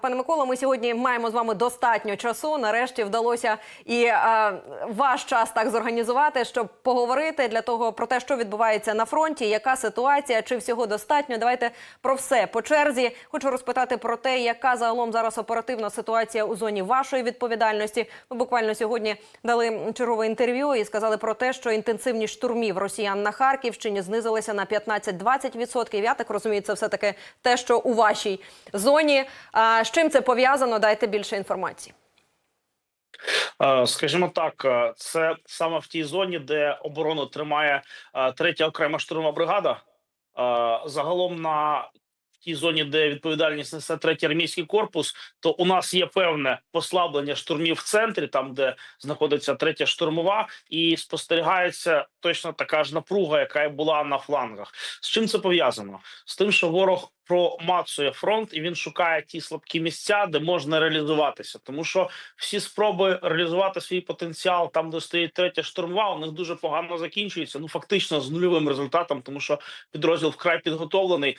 Пане Миколо, ми сьогодні маємо з вами достатньо часу. Нарешті вдалося і е, ваш час так зорганізувати, щоб поговорити для того про те, що відбувається на фронті, яка ситуація, чи всього достатньо. Давайте про все по черзі. Хочу розпитати про те, яка загалом зараз оперативна ситуація у зоні вашої відповідальності. Ми буквально сьогодні дали чергове інтерв'ю і сказали про те, що інтенсивність штурмів росіян на Харківщині знизилися на 15-20%. Я так розумію, це все таки те, що у вашій зоні. А з чим це пов'язано? Дайте більше інформації. Е, Скажімо так, е, це саме в тій зоні, де оборону тримає е, третя окрема штурмова бригада. Е, Загалом на тій зоні, де відповідальність несе третій армійський корпус, то у нас є певне послаблення штурмів в центрі, там де знаходиться третя штурмова, і спостерігається точно така ж напруга, яка і була на флангах. З чим це пов'язано? З тим, що ворог промацує фронт і він шукає ті слабкі місця, де можна реалізуватися, тому що всі спроби реалізувати свій потенціал там, де стоїть третя штурмова, у них дуже погано закінчується. Ну фактично з нульовим результатом, тому що підрозділ вкрай підготовлений.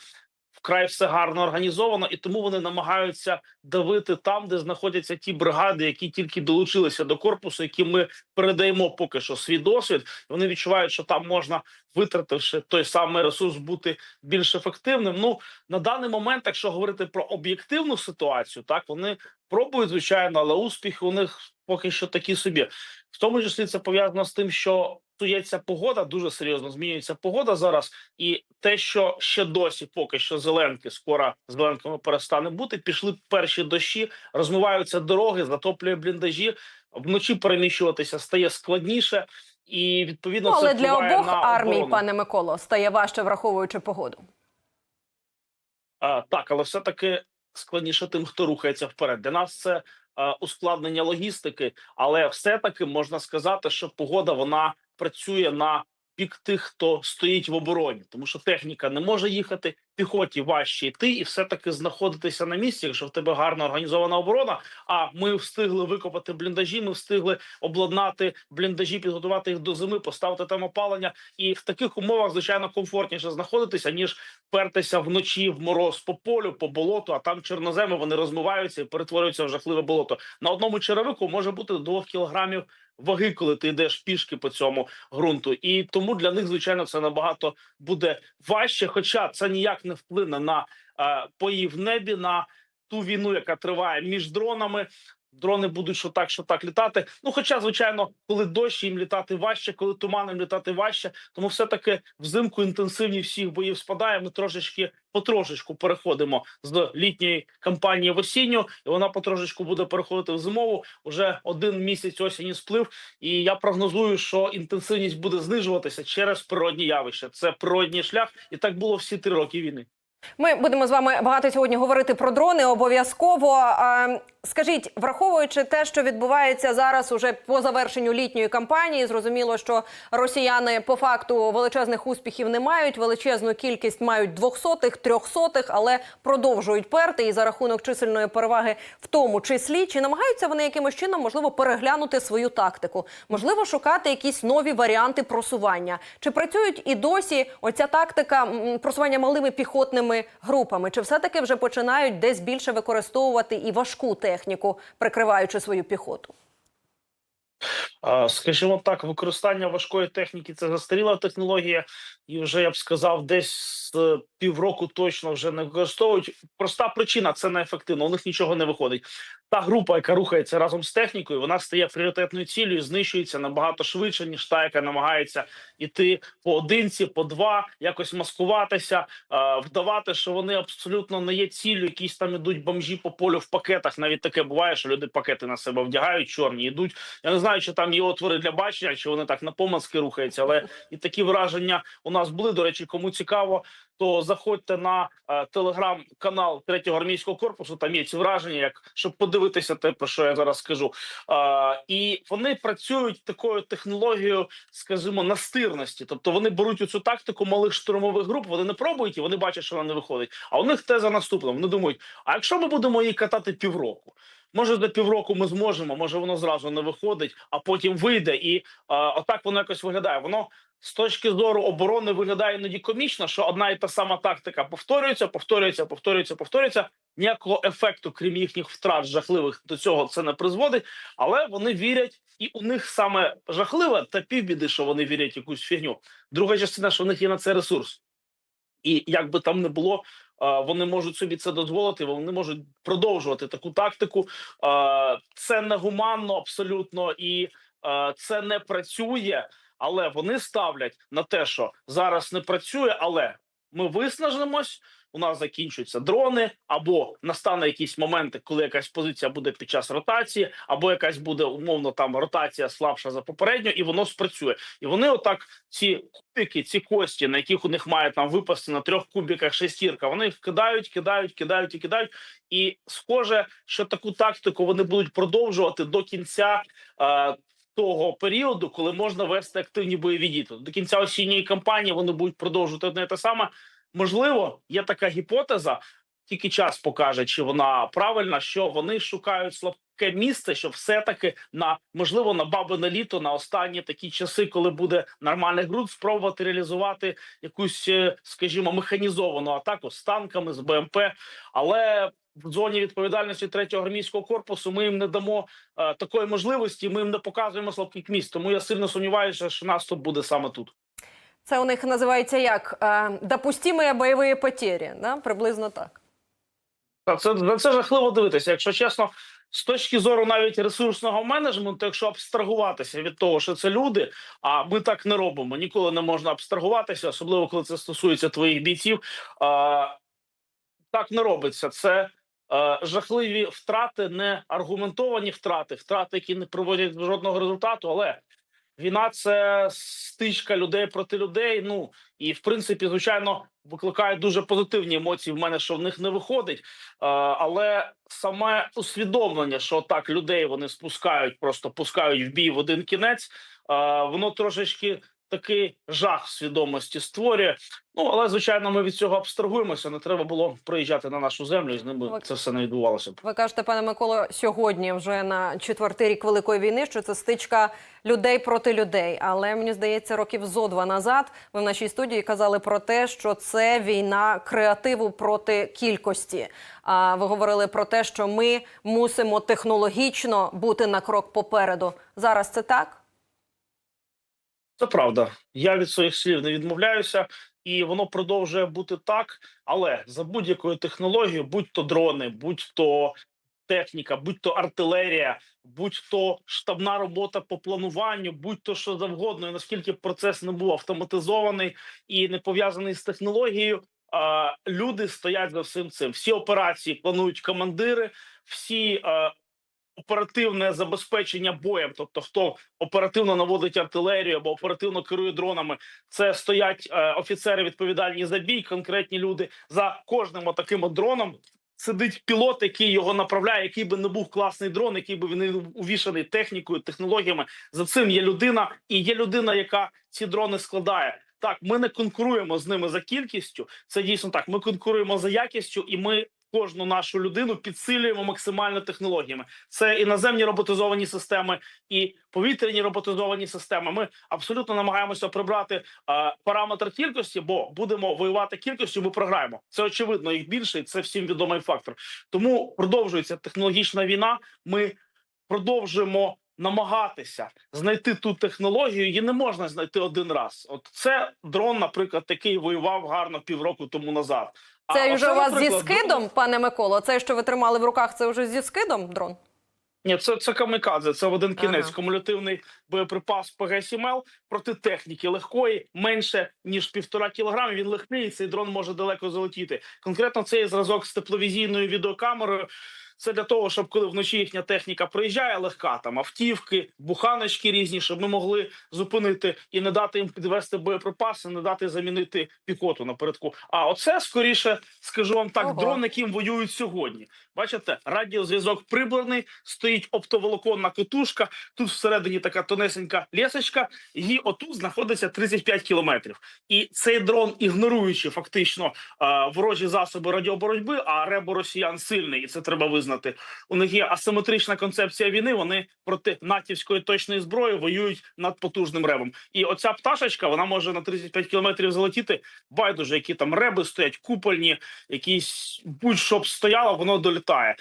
Вкрай все гарно організовано, і тому вони намагаються давити там, де знаходяться ті бригади, які тільки долучилися до корпусу, які ми передаємо поки що свій досвід. Вони відчувають, що там можна, витративши той самий ресурс, бути більш ефективним. Ну на даний момент, якщо говорити про об'єктивну ситуацію, так вони пробують звичайно, але успіхи у них поки що такі собі. В тому числі це пов'язано з тим, що псується погода, дуже серйозно змінюється погода зараз, і те, що ще досі, поки що зеленки, скоро зеленками перестане бути. Пішли перші дощі, розмиваються дороги, затоплює бліндажі. Вночі переміщуватися стає складніше, і відповідно Ну, але це для обох армій, оборону. пане Миколо, стає важче, враховуючи погоду. А, так, але все таки складніше тим, хто рухається вперед. Для нас це ускладнення логістики, але все таки можна сказати, що погода вона працює на бік тих, хто стоїть в обороні, тому що техніка не може їхати, піхоті важче йти, і все таки знаходитися на місці, якщо в тебе гарно організована оборона. А ми встигли викопати бліндажі, ми встигли обладнати бліндажі, підготувати їх до зими, поставити там опалення. І в таких умовах звичайно комфортніше знаходитися ніж пертися вночі в мороз по полю, по болоту, а там чорноземи вони розмиваються і перетворюються в жахливе болото. На одному черевику може бути до 2 кілограмів ваги, коли ти йдеш пішки по цьому ґрунту, і тому для них звичайно це набагато буде важче. Хоча це ніяк не вплине на е, бої в небі, на ту війну, яка триває між дронами. Дрони будуть що так, що так літати. Ну, хоча, звичайно, коли дощ їм літати важче, коли туманом літати важче, тому все таки взимку інтенсивність всіх боїв спадає. Ми трошечки потрошечку переходимо з літньої кампанії в осінню, і вона потрошечку буде переходити в зимову. Уже один місяць осені сплив, і я прогнозую, що інтенсивність буде знижуватися через природні явища. Це природній шлях, і так було всі три роки війни. Ми будемо з вами багато сьогодні говорити про дрони. Обов'язково скажіть, враховуючи те, що відбувається зараз, уже по завершенню літньої кампанії, зрозуміло, що росіяни по факту величезних успіхів не мають. Величезну кількість мають двохсотих, трьохсотих, але продовжують перти і за рахунок чисельної переваги, в тому числі, чи намагаються вони якимось чином можливо переглянути свою тактику, можливо, шукати якісь нові варіанти просування, чи працюють і досі оця тактика просування малими піхотними групами, чи все таки вже починають десь більше використовувати і важку техніку, прикриваючи свою піхоту? Скажімо так, використання важкої техніки це застаріла технологія, і вже я б сказав, десь з півроку точно вже не використовують. Проста причина це неефективно. У них нічого не виходить. Та група, яка рухається разом з технікою, вона стає пріоритетною цілею, знищується набагато швидше, ніж та, яка намагається іти поодинці, по два, якось маскуватися, вдавати, що вони абсолютно не є ціллю. Якісь там ідуть бомжі по полю в пакетах. Навіть таке буває, що люди пакети на себе вдягають, чорні йдуть. Я не знаю, чи там є отвори для бачення, чи вони так на помазки рухаються, але і такі враження у нас були. До речі, кому цікаво, то заходьте на е, телеграм-канал третього армійського корпусу. Там є ці враження, як щоб подивитися те, про що я зараз скажу. Е, і вони працюють такою технологією, скажімо, настирності. Тобто вони беруть цю тактику малих штурмових груп. Вони не пробують і вони бачать, що вона не виходить. А у них теза наступна. Вони думають: а якщо ми будемо її катати півроку? Може, за півроку ми зможемо, може воно зразу не виходить, а потім вийде, і е, отак воно якось виглядає. Воно з точки зору оборони виглядає іноді комічно, що одна і та сама тактика повторюється, повторюється, повторюється, повторюється. Ніякого ефекту, крім їхніх втрат жахливих, до цього це не призводить. Але вони вірять, і у них саме жахливе та півбіди, що вони вірять якусь фігню. Друга частина, що в них є на це ресурс. І як би там не було, вони можуть собі це дозволити. Вони можуть продовжувати таку тактику. Це негуманно абсолютно і це не працює. Але вони ставлять на те, що зараз не працює, але ми виснажимось. У нас закінчуються дрони, або настане якісь моменти, коли якась позиція буде під час ротації, або якась буде умовно там ротація слабша за попередню, і воно спрацює. І вони отак ці кубики, ці кості, на яких у них має там випасти на трьох кубіках шестірка, вони їх кидають, кидають, кидають і кидають. І схоже, що таку тактику вони будуть продовжувати до кінця. Е, того періоду, коли можна вести активні бойові дії. Тобто До кінця осінньої кампанії вони будуть продовжувати одне те саме. Можливо, є така гіпотеза, тільки час покаже, чи вона правильна, що вони шукають слабке місце, щоб все-таки на можливо на бабине літо, на останні такі часи, коли буде нормальний ґрунт, спробувати реалізувати якусь, е, скажімо, механізовану атаку з танками, з БМП. Але в зоні відповідальності третього армійського корпусу ми їм не дамо е, такої можливості. Ми їм не показуємо слабких місць. Тому я сильно сумніваюся, що наступ буде саме тут. Це у них називається як е, допустимі бойові потері, да? приблизно так. Та це на це жахливо дивитися. Якщо чесно, з точки зору навіть ресурсного менеджменту, якщо абстрагуватися від того, що це люди, а ми так не робимо. Ніколи не можна абстрагуватися, особливо коли це стосується твоїх бійців. А, так не робиться. Це е, жахливі втрати, не аргументовані втрати, втрати, які не приводять до жодного результату. Але війна це стичка людей проти людей. Ну і в принципі, звичайно, викликає дуже позитивні емоції в мене, що в них не виходить. Але саме усвідомлення, що так людей вони спускають, просто пускають в бій в один кінець. воно трошечки такий жах в свідомості створює. Ну але звичайно, ми від цього абстрагуємося. Не треба було приїжджати на нашу землю, і з ними Ви- це все не відбувалося б. Ви кажете, пане Миколо, сьогодні вже на четвертий рік Великої війни, що це стичка людей проти людей. Але мені здається, років зо два назад ви в нашій студії казали про те, що це війна креативу проти кількості. А ви говорили про те, що ми мусимо технологічно бути на крок попереду. Зараз це так? Це правда. Я від своїх слів не відмовляюся, і воно продовжує бути так. Але за будь-якою технологією, будь-то дрони, будь-то техніка, будь-то артилерія, будь-то штабна робота по плануванню, будь-то що завгодно, і наскільки процес не був автоматизований і не пов'язаний з технологією. Люди стоять за всім цим. Всі операції планують командири, всі оперативне забезпечення боєм, тобто хто оперативно наводить артилерію або оперативно керує дронами. Це стоять е, офіцери відповідальні за бій, конкретні люди. За кожним таким дроном сидить пілот, який його направляє, який би не був класний дрон, який би він не увішаний технікою, технологіями. За цим є людина, і є людина, яка ці дрони складає. Так, ми не конкуруємо з ними за кількістю. Це дійсно так. Ми конкуруємо за якістю, і ми кожну нашу людину підсилюємо максимально технологіями. Це і наземні роботизовані системи, і повітряні роботизовані системи. Ми абсолютно намагаємося прибрати е, параметр кількості, бо будемо воювати кількістю. Ми програємо. Це очевидно, їх більше, і це всім відомий фактор. Тому продовжується технологічна війна. Ми продовжуємо намагатися знайти ту технологію. Її не можна знайти один раз. От це дрон, наприклад, який воював гарно півроку тому назад. А Це вже у вас зі скидом, пане Миколо. Це, що ви тримали в руках, це вже зі скидом дрон? Ні, це, це камікадзе, це в один кінець. Ага. Кумулятивний боєприпас ПГ-7Л проти техніки легкої, менше ніж півтора кілограми. Він легкий, і цей дрон може далеко залетіти. Конкретно цей зразок з тепловізійною відеокамерою. Це для того, щоб коли вночі їхня техніка приїжджає легка, там автівки, буханочки різні, щоб ми могли зупинити і не дати їм підвести боєприпаси, не дати замінити піхоту напередку. А оце скоріше, скажу вам так, Ого. дрон, яким воюють сьогодні. Бачите, радіозв'язок прибраний, стоїть оптоволоконна котушка. Тут всередині така тонесенька лісочка, і отут знаходиться 35 кілометрів. І цей дрон, ігноруючи фактично ворожі засоби радіоборотьби, а ребо росіян сильний, і це треба визнати. У них є асиметрична концепція війни. Вони проти натівської точної зброї воюють над потужним ревом. І оця пташечка вона може на 35 кілометрів залетіти. Байдуже, які там реби стоять, купольні, якісь будь-що б стояло, воно долітає.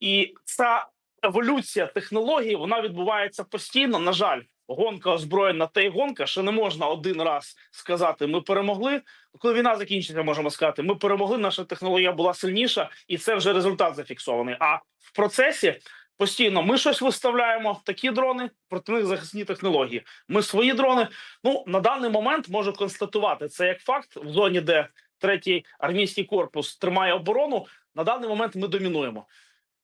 І ця еволюція технологій вона відбувається постійно. На жаль, гонка озброєна та й гонка, що не можна один раз сказати: ми перемогли. Коли війна закінчиться, можемо сказати, ми перемогли. Наша технологія була сильніша, і це вже результат зафіксований. А в процесі постійно ми щось виставляємо. Такі дрони проти них захисні технології. Ми свої дрони. Ну на даний момент можу констатувати це як факт в зоні, де третій армійський корпус тримає оборону. На даний момент ми домінуємо.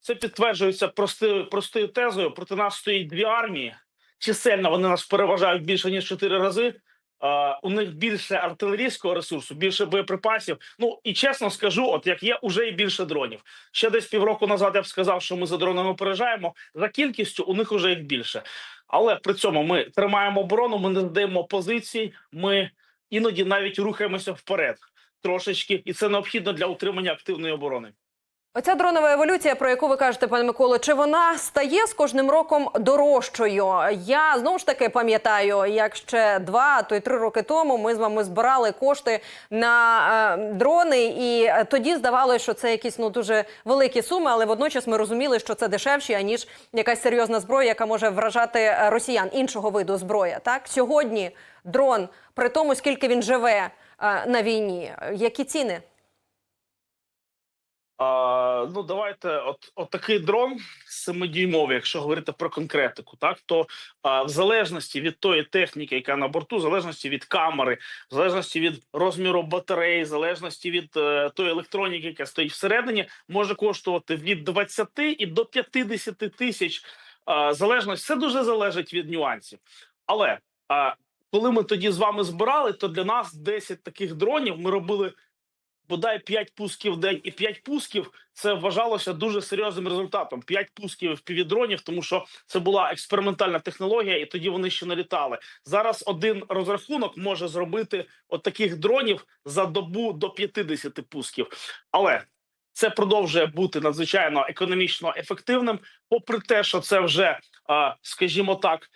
Це підтверджується простою, простою тезою. Проти нас стоїть дві армії. Чисельно вони нас переважають більше ніж чотири рази. Е, у них більше артилерійського ресурсу, більше боєприпасів. Ну і чесно скажу, от як є, уже і більше дронів. Ще десь півроку назад я б сказав, що ми за дронами опережаємо. За кількістю у них уже їх більше. Але при цьому ми тримаємо оборону, ми не здаємо позицій. Ми іноді навіть рухаємося вперед трошечки, і це необхідно для утримання активної оборони. Оця дронова еволюція, про яку ви кажете, пане Миколо, чи вона стає з кожним роком дорожчою? Я знову ж таки пам'ятаю, як ще два то й три роки тому ми з вами збирали кошти на е, дрони, і е, тоді здавалося, що це якісь ну дуже великі суми, але водночас ми розуміли, що це дешевше аніж якась серйозна зброя, яка може вражати е, росіян іншого виду зброя. Так сьогодні дрон, при тому скільки він живе е, на війні, які ціни? А, ну давайте, от, от такий дрон семидюймовий, якщо говорити про конкретику, так то а, в залежності від тої техніки, яка на борту, в залежності від камери, в залежності від розміру батареї, в залежності від е, тої електроніки, яка стоїть всередині, може коштувати від 20 і до 50 тисяч. А, залежність це дуже залежить від нюансів. Але а, коли ми тоді з вами збирали, то для нас 10 таких дронів ми робили бодай 5 пусків в день і 5 пусків це вважалося дуже серйозним результатом. 5 пусків півдронів, тому що це була експериментальна технологія, і тоді вони ще не літали. Зараз один розрахунок може зробити от таких дронів за добу до 50 пусків, але це продовжує бути надзвичайно економічно ефективним, попри те, що це вже, скажімо так.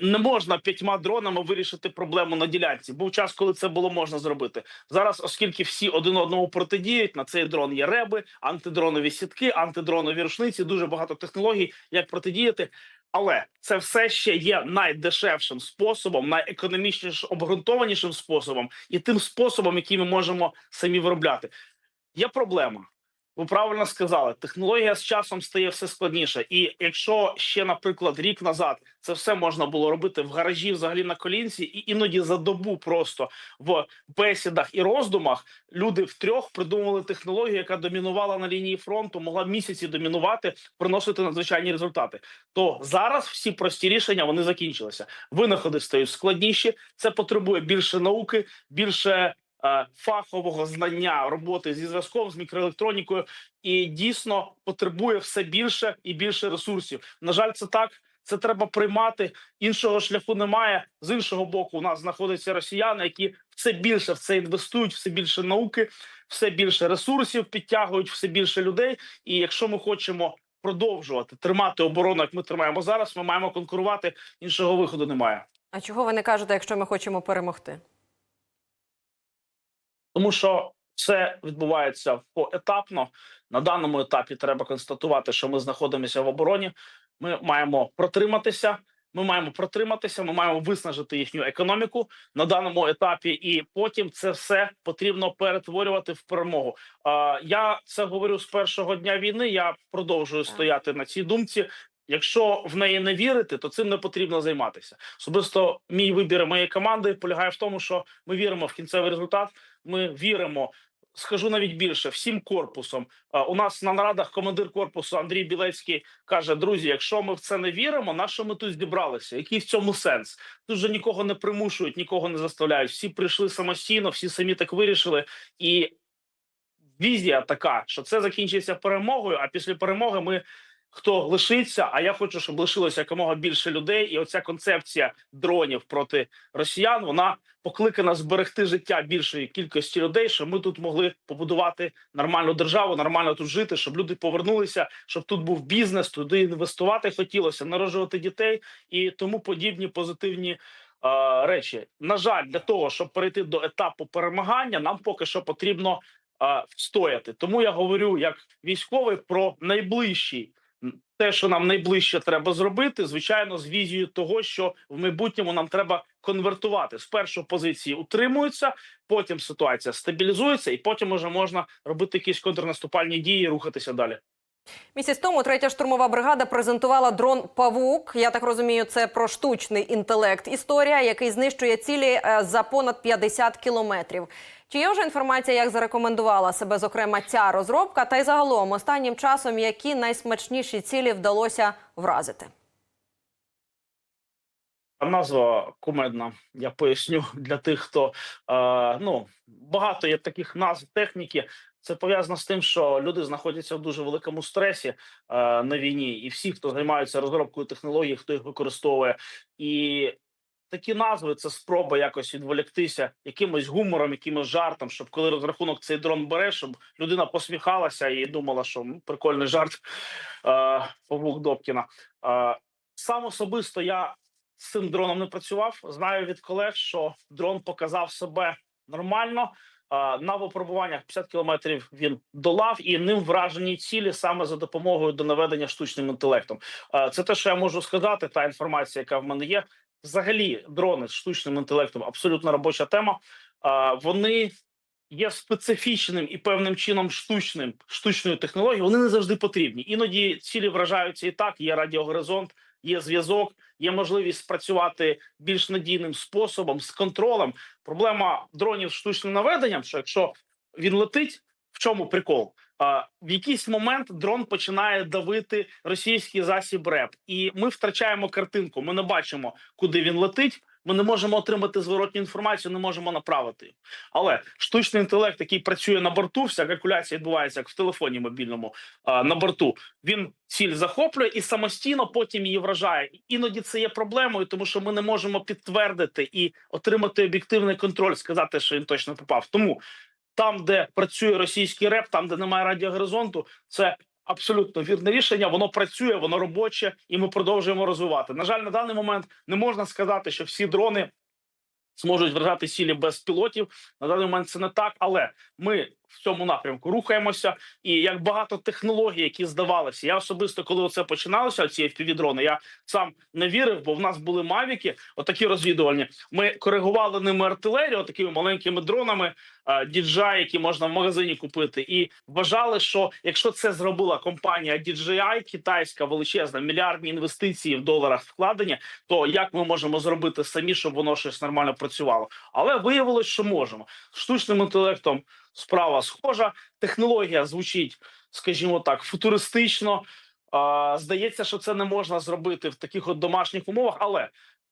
Не можна п'ятьма дронами вирішити проблему на ділянці. Був час, коли це було можна зробити зараз, оскільки всі один одному протидіють. На цей дрон є реби, антидронові сітки, антидронові рушниці. Дуже багато технологій, як протидіяти. Але це все ще є найдешевшим способом, найекономічніш обґрунтованішим способом і тим способом, який ми можемо самі виробляти. Є проблема. Ви правильно сказали, технологія з часом стає все складніше. І якщо ще, наприклад, рік назад це все можна було робити в гаражі, взагалі на колінці, і іноді за добу просто в бесідах і роздумах люди втрьох придумали технологію, яка домінувала на лінії фронту, могла місяці домінувати, приносити надзвичайні результати. То зараз всі прості рішення вони закінчилися. Винаходи стають складніші. Це потребує більше науки, більше фахового знання роботи зі зв'язком з мікроелектронікою, і дійсно потребує все більше і більше ресурсів. На жаль, це так. Це треба приймати. Іншого шляху немає. З іншого боку, у нас знаходяться росіяни, які все більше в це інвестують, все більше науки, все більше ресурсів підтягують, все більше людей. І якщо ми хочемо продовжувати тримати оборону, як ми тримаємо зараз, ми маємо конкурувати. Іншого виходу немає. А чого ви не кажете, якщо ми хочемо перемогти? Тому що це відбувається поетапно. На даному етапі треба констатувати, що ми знаходимося в обороні. Ми маємо протриматися. Ми маємо протриматися. Ми маємо виснажити їхню економіку на даному етапі, і потім це все потрібно перетворювати в перемогу. А я це говорю з першого дня війни. Я продовжую стояти на цій думці. Якщо в неї не вірити, то цим не потрібно займатися. Особисто мій вибір моєї команди полягає в тому, що ми віримо в кінцевий результат. Ми віримо. Скажу навіть більше всім корпусом. У нас на нарадах командир корпусу Андрій Білецький каже: друзі, якщо ми в це не віримо, на що ми тут зібралися? Який в цьому сенс? Тут же нікого не примушують, нікого не заставляють. Всі прийшли самостійно, всі самі так вирішили, і візія така, що це закінчиться перемогою. А після перемоги ми хто лишиться. А я хочу, щоб лишилося якомога більше людей. І оця концепція дронів проти росіян вона покликана зберегти життя більшої кількості людей, щоб ми тут могли побудувати нормальну державу, нормально тут жити, щоб люди повернулися, щоб тут був бізнес, туди інвестувати хотілося, народжувати дітей і тому подібні позитивні. Речі на жаль, для того, щоб перейти до етапу перемагання, нам поки що потрібно встояти. Тому я говорю як військовий про найближчий те, що нам найближче треба зробити, звичайно, з візією того, що в майбутньому нам треба конвертувати. Спершу позиції утримуються, потім ситуація стабілізується, і потім уже можна робити якісь контрнаступальні дії, рухатися далі. Місяць тому третя штурмова бригада презентувала дрон Павук. Я так розумію, це про штучний інтелект. Історія, який знищує цілі е, за понад 50 кілометрів. Чи є вже інформація, як зарекомендувала себе, зокрема, ця розробка? Та й загалом останнім часом які найсмачніші цілі вдалося вразити? Назва кумедна. Я поясню для тих, хто е, ну багато є таких назв техніки. Це пов'язано з тим, що люди знаходяться в дуже великому стресі е, на війні, і всі, хто займаються розробкою технологій, хто їх використовує, і такі назви це спроба якось відволіктися якимось гумором, якимось жартом, щоб коли розрахунок цей дрон бере, щоб людина посміхалася і думала, що прикольний жарт е, Павук Добкіна. Е, сам особисто я з цим дроном не працював. Знаю від колег, що дрон показав себе нормально. На випробуваннях 50 кілометрів він долав і ним вражені цілі саме за допомогою до наведення штучним інтелектом. Це те, що я можу сказати. Та інформація, яка в мене є. Взагалі, дрони з штучним інтелектом абсолютно робоча тема. Вони є специфічним і певним чином штучним штучною технологією. Вони не завжди потрібні. Іноді цілі вражаються і так. Є радіогоризонт, є зв'язок, є можливість спрацювати більш надійним способом з контролем. Проблема дронів з штучним наведенням, що якщо він летить, в чому прикол? В якийсь момент дрон починає давити російський засіб РЕП, і ми втрачаємо картинку. Ми не бачимо, куди він летить. Ми не можемо отримати зворотню інформацію, не можемо направити. Але штучний інтелект, який працює на борту, вся калькуляція відбувається як в телефоні мобільному на борту. Він ціль захоплює і самостійно потім її вражає. Іноді це є проблемою, тому що ми не можемо підтвердити і отримати об'єктивний контроль, сказати, що він точно попав. Тому там, де працює російський реп, там де немає радіогоризонту, це абсолютно вірне рішення. Воно працює, воно робоче, і ми продовжуємо розвивати. На жаль, на даний момент не можна сказати, що всі дрони зможуть вражати цілі без пілотів. На даний момент це не так, але ми в цьому напрямку рухаємося. І як багато технологій, які здавалися, я особисто, коли це починалося, ці FPV-дрони, я сам не вірив, бо в нас були мавіки, отакі розвідувальні. Ми коригували ними артилерію, такими маленькими дронами, DJI, які можна в магазині купити, і вважали, що якщо це зробила компанія DJI, китайська величезна, мільярдні інвестиції в доларах вкладені, то як ми можемо зробити самі, щоб воно щось нормально працювало? Але виявилось, що можемо штучним інтелектом. Справа схожа, технологія звучить, скажімо так, футуристично. Здається, що це не можна зробити в таких от домашніх умовах, але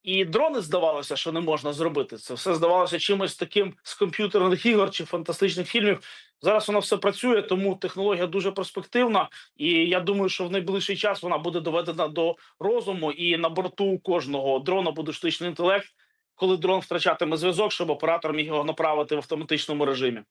і дрони здавалося, що не можна зробити. Це все здавалося чимось таким з комп'ютерних ігор чи фантастичних фільмів. Зараз воно все працює, тому технологія дуже перспективна. І я думаю, що в найближчий час вона буде доведена до розуму, і на борту кожного дрона буде штучний інтелект, коли дрон втрачатиме зв'язок, щоб оператор міг його направити в автоматичному режимі.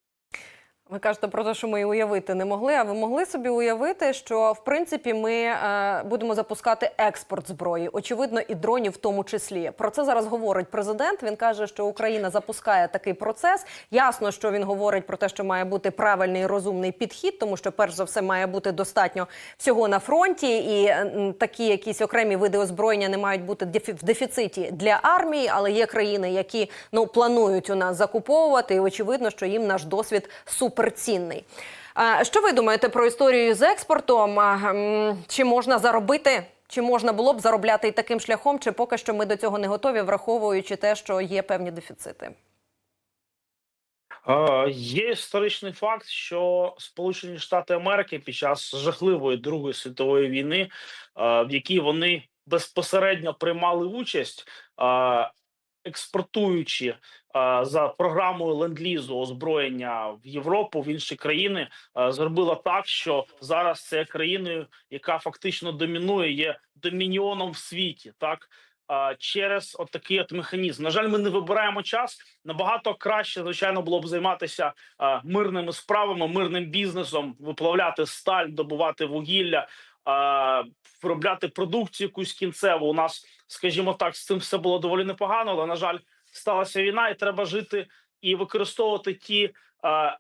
Ви кажете про те, що ми і уявити не могли. А ви могли собі уявити, що в принципі ми е, будемо запускати експорт зброї, очевидно, і дронів в тому числі. Про це зараз говорить президент. Він каже, що Україна запускає такий процес. Ясно, що він говорить про те, що має бути правильний розумний підхід, тому що перш за все має бути достатньо всього на фронті, і такі якісь окремі види озброєння не мають бути в дефіциті для армії, але є країни, які ну планують у нас закуповувати, і очевидно, що їм наш досвід суперцінний. Що ви думаєте про історію з експортом? Чи можна заробити? Чи можна було б заробляти і таким шляхом, чи поки що ми до цього не готові, враховуючи те, що є певні дефіцити? Є історичний факт, що Сполучені Штати Америки під час жахливої Другої світової війни, в якій вони безпосередньо приймали участь, експортуючи за програмою ленд-лізу озброєння в Європу в інші країни, зробила так, що зараз це країною, яка фактично домінує, є домініоном в світі, так через от такий от механізм. На жаль, ми не вибираємо час. Набагато краще, звичайно, було б займатися мирними справами, мирним бізнесом, виплавляти сталь, добувати вугілля. Е, Виробляти продукцію якусь кінцеву. У нас, скажімо так, з цим все було доволі непогано, але на жаль, сталася війна, і треба жити і використовувати ті е,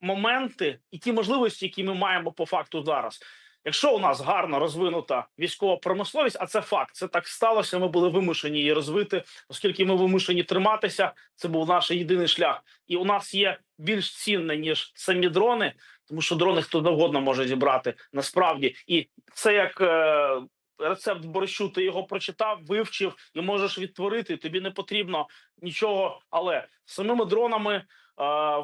моменти і ті можливості, які ми маємо по факту зараз. Якщо у нас гарно розвинута військова промисловість, а це факт, це так сталося. Ми були вимушені її розвити, оскільки ми вимушені триматися. Це був наш єдиний шлях, і у нас є більш цінне ніж самі дрони, тому що дрони хто завгодно може зібрати насправді, і це як. Е, Рецепт борщу, ти його прочитав, вивчив і можеш відтворити. Тобі не потрібно нічого. Але самими дронами е,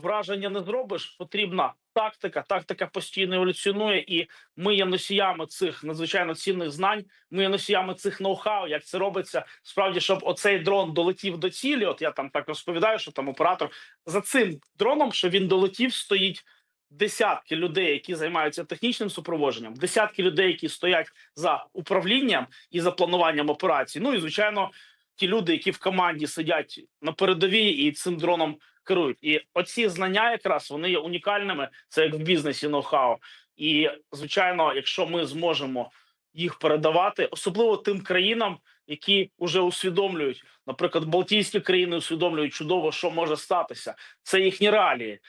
враження не зробиш. Потрібна тактика. Тактика постійно еволюціонує, і ми є носіями цих надзвичайно цінних знань. Ми є носіями цих ноу-хау, як це робиться. Справді, щоб оцей дрон долетів до цілі. От я там так розповідаю, що там оператор за цим дроном, що він долетів, стоїть. Десятки людей, які займаються технічним супроводженням, десятки людей, які стоять за управлінням і за плануванням операцій. Ну і звичайно, ті люди, які в команді сидять на передовій і цим дроном керують. І оці знання, якраз вони є унікальними. Це як в бізнесі ноу-хау. І звичайно, якщо ми зможемо їх передавати, особливо тим країнам, які вже усвідомлюють, наприклад, Балтійські країни усвідомлюють чудово, що може статися. Це їхні реалії.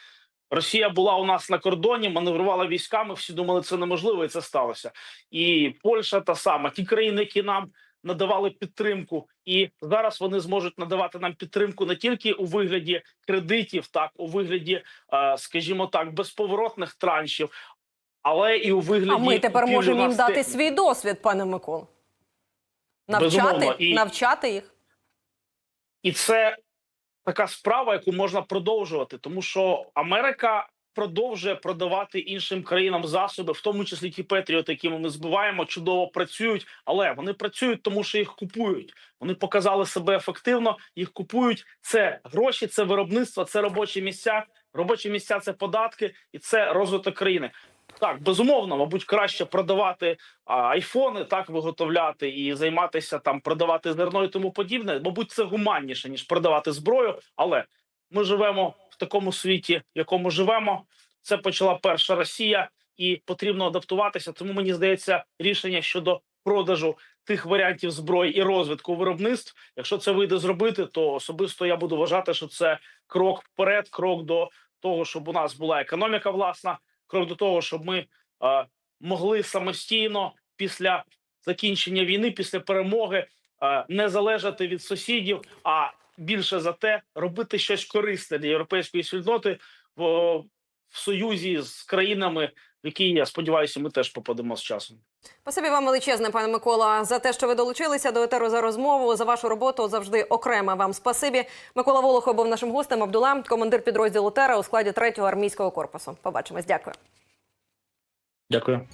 Росія була у нас на кордоні, маневрувала військами. Всі думали, це неможливо, і це сталося. І Польща та сама, ті країни, які нам надавали підтримку, і зараз вони зможуть надавати нам підтримку не тільки у вигляді кредитів, так у вигляді, е, скажімо так, безповоротних траншів, але і у вигляді А ми тепер можемо їм дати свій досвід, пане Микол. Навчати, і- навчати їх. І це така справа, яку можна продовжувати, тому що Америка продовжує продавати іншим країнам засоби, в тому числі ті Петріоти, якими ми збиваємо, чудово працюють, але вони працюють, тому що їх купують. Вони показали себе ефективно, їх купують. Це гроші, це виробництво, це робочі місця. Робочі місця це податки і це розвиток країни. Так, безумовно, мабуть, краще продавати айфони, так виготовляти і займатися там, продавати зерно і тому подібне. Мабуть, це гуманніше ніж продавати зброю. Але ми живемо такому світі, в якому живемо. Це почала перша Росія, і потрібно адаптуватися. Тому мені здається, рішення щодо продажу тих варіантів зброї і розвитку виробництв. Якщо це вийде зробити, то особисто я буду вважати, що це крок вперед, крок до того, щоб у нас була економіка власна, крок до того, щоб ми е, могли самостійно після закінчення війни, після перемоги не залежати від сусідів, а більше за те робити щось корисне для європейської спільноти в, в союзі з країнами, в які я сподіваюся, ми теж попадемо з часом. Спасибі вам величезне, пане Микола, за те, що ви долучилися до етеру за розмову. За вашу роботу завжди окремо вам спасибі. Микола Волохов був нашим гостем. Абдула, командир підрозділу Тера у складі 3-го армійського корпусу. Побачимось. Дякую. Дякую.